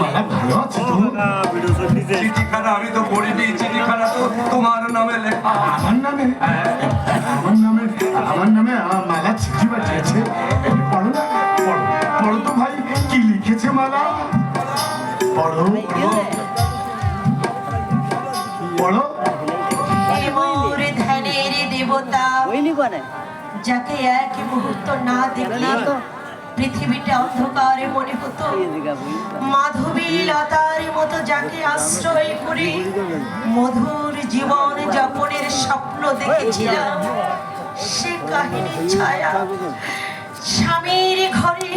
মালা ভালো আছে তো চিঠিখানা আমি তো পড়িনি চিঠিখানা তো তোমার নামে লেখা। আমার নামে? আমার নামে আমার নামে মালা চিঠি পাঠিয়েছে। পড়ো না পড়ো পড়ো তো ভাই কি লিখেছে মালা? পড়ো পড়ো হে মোর ধ্যানের দেবতা যাকে এক মুহূর্ত না দেখলে। পৃথিবীটা অন্ধকারে মনে হতো। মাধবী লতার মতো যাকে আশ্রয় করে মধুর জীবন যাপনের স্বপ্ন দেখেছিলাম, সে কাহিনী ছায়া। স্বামীর ঘরে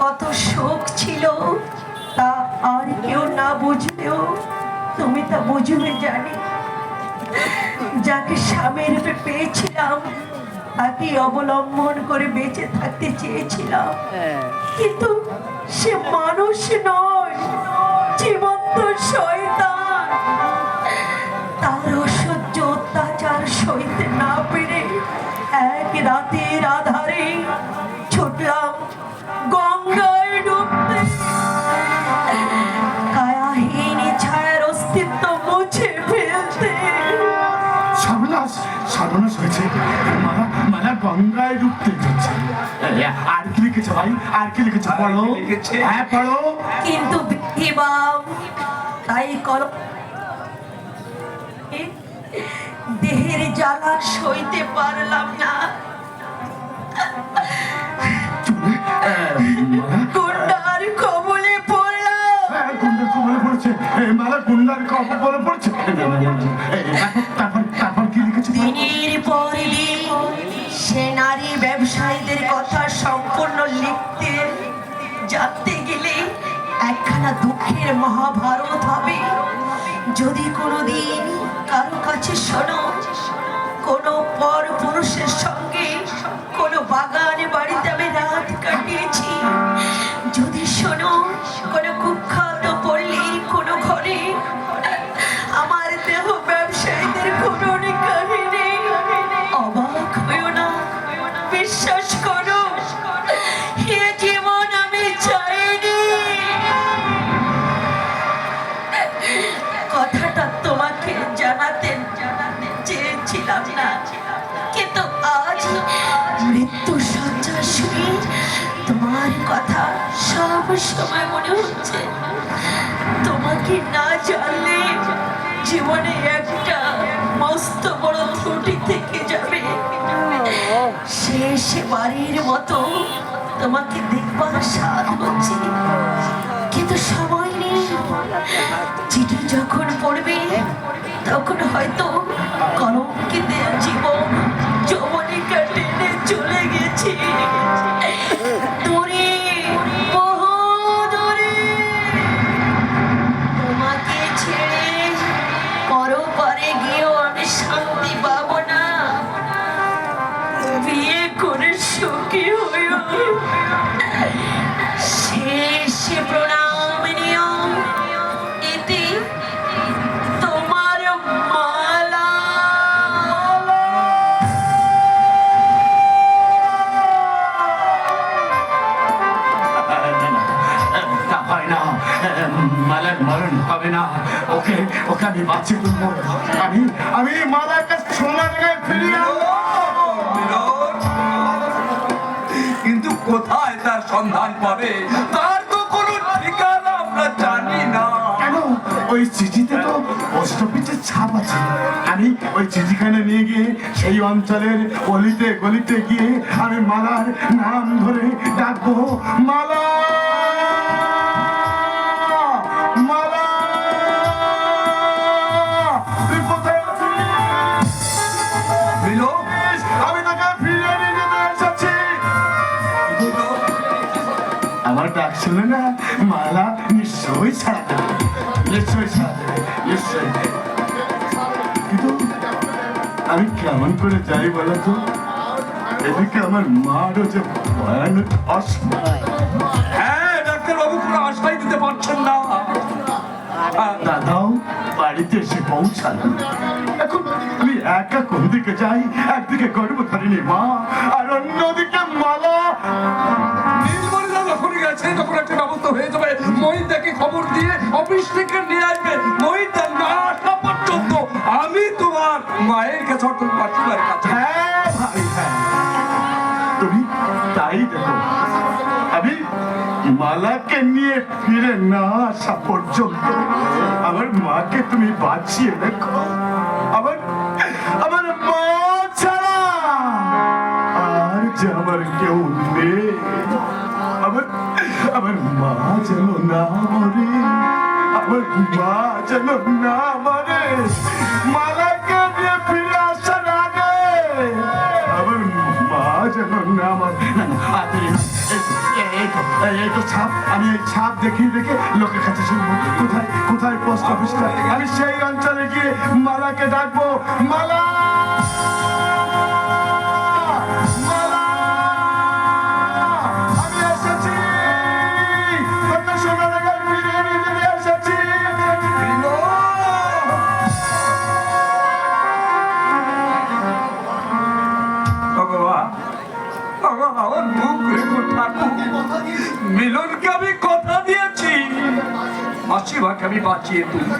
কত শোক ছিল, তা আর কেউ না বুঝলেও তুমি তা বুঝবে জানি। যাকে স্বামীর পেয়েছিলাম তাকে অবলম্বন করে বেঁচে থাকতে চেয়েছিলাম। হ্যাঁ। কিন্তু সে মানুষ নয় জীবন্ত শয়তান। তার অসহ্য অত্যাচার সইতে না পেরে এক রাতে আধারে গঙ্গায় ডুবতে যাচ্ছে। আর কি লিখেছে ভাই? আর কি লিখেছে? পড়ো। লিখেছে? হ্যাঁ পড়ো। কিন্তু তাই কল দেহের জ্বালা সইতে পারলাম না। গুন্ডার কবলে পড়লাম হ্যাঁ, গুন্ডার কবলে পড়েছে। মালা গুন্ডার কবলে পড়েছে। তারপর তারপর কি লিখেছে? দিনের পর দিন সে নারী ব্যবসায়ীদের কথা সম্পূর্ণ লিখতে। জানতে গেলে একখানা দুঃখের মহাভারত হবে। যদি কোনোদিন কারও কাছে শোনো, কোনো পর পুরুষের সঙ্গে কোনো বাগানে বাড়িতে আমি রাত কাটিয়েছি। চেয়েছিলাম না কিন্তু আজ মৃত্যু সজ্জা শুনে তোমার কথা সব সময় মনে হচ্ছে। তোমাকে না জানলে জীবনে একটা মস্ত বড় ত্রুটি থেকে যাবে। শেষ বাড়ির মতো তোমাকে দেখবার স্বাদ হচ্ছে। কিন্তু সময় নেই। চিঠি যখন পড়বে, তখন হয়তো কলঙ্কিতে জীবন যমনিকা টেনে চলে গেছে। আমি বাঁচিয়ে তুলবো আমি আমি কাছে সোনার জায়গায় ফিরিয়ে। কিন্তু কোথায় তার সন্ধান পাবে? তার তো কোনো ঠিকানা আমরা জানি না। কেন? ওই চিঠিতে তো পোস্ট অফিসের ছাপ আছে। আমি ওই চিঠিখানে নিয়ে গিয়ে সেই অঞ্চলের গলিতে গলিতে গিয়ে আমি মালার নাম ধরে ডাকবো। মালা! শুনে না মালা নিশ্চয়ই দেবে নিশ্চয়ই দেবে নিশ্চয়ই আমি কেমন করে যাই বলো তো এদিকে আমার মারও যে ভয়ানক অসুখ হ্যাঁ ডাক্তারবাবু কোনো আশ্রয় দিতে পারছেন না দাদাও বাড়িতে এসে পৌঁছালো এখন আমি একা কোন দিকে যাই একদিকে গর্ভধারিণী মা আর অন্যদিকে মালা আছে তখন একটা ব্যবস্থা হয়ে যাবে। মহিতাকে খবর দিয়ে অফিস থেকে নিয়ে আসবে? মহিতা না আসা পর্যন্ত আমি তোমার মায়ের কাছে অর্থাৎ মাসিমার কাছে। হ্যাঁ হ্যাঁ। দেখো। মালাকে নিয়ে ফিরে না আসা পর্যন্ত আমার মাকে তুমি বাঁচিয়ে রেখো। আমার আমার মা ছাড়া আর যে আমার কেউ নেই। আমার মা যেন না মরে আমার মা যেন না মরে মালাকে নিয়ে ফিরে আসার আগে আমার মা যেন না মরে। এই তো, ছাপ আমি এই ছাপ দেখিয়ে দেখে লোকের কাছে শুনব। কোথায় কোথায় পোস্ট অফিসটা আমি সেই অঞ্চলে গিয়ে মালাকে ডাকবো। মালা! মাসিমাকে আমি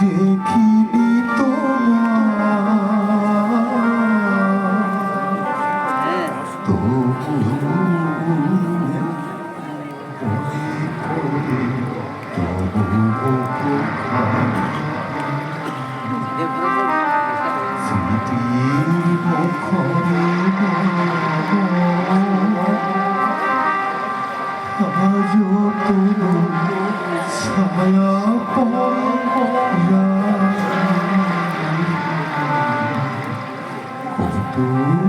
দেখি। কত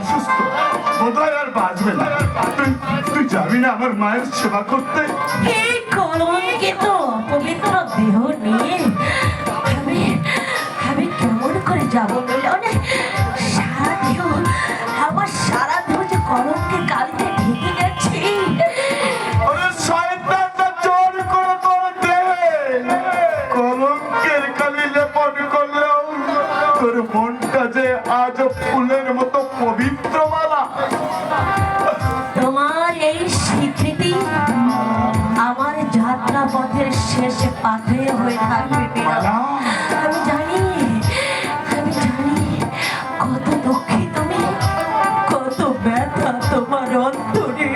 অসুস্থ। বোধহয় আর বাঁচবে না। তুই যাবি না আমার মায়ের সেবা করতে। এই কলঙ্কিত পবিত্র দেহ নিয়ে আমি আমি কেমন করে যাব মিলন? শেষ পাথে হয়ে থাকবে আমি জানি আমি জানি কত দুঃখী তুমি কত ব্যথা তোমার অন্তরে।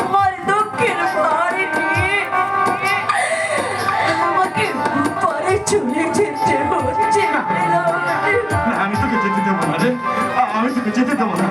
আমার দুঃখের ভারে আমাকে পরে চলে যেতে হচ্ছে আমি তোকে যেতে দেবো না রে। আমি তোকে যেতে দেবো না।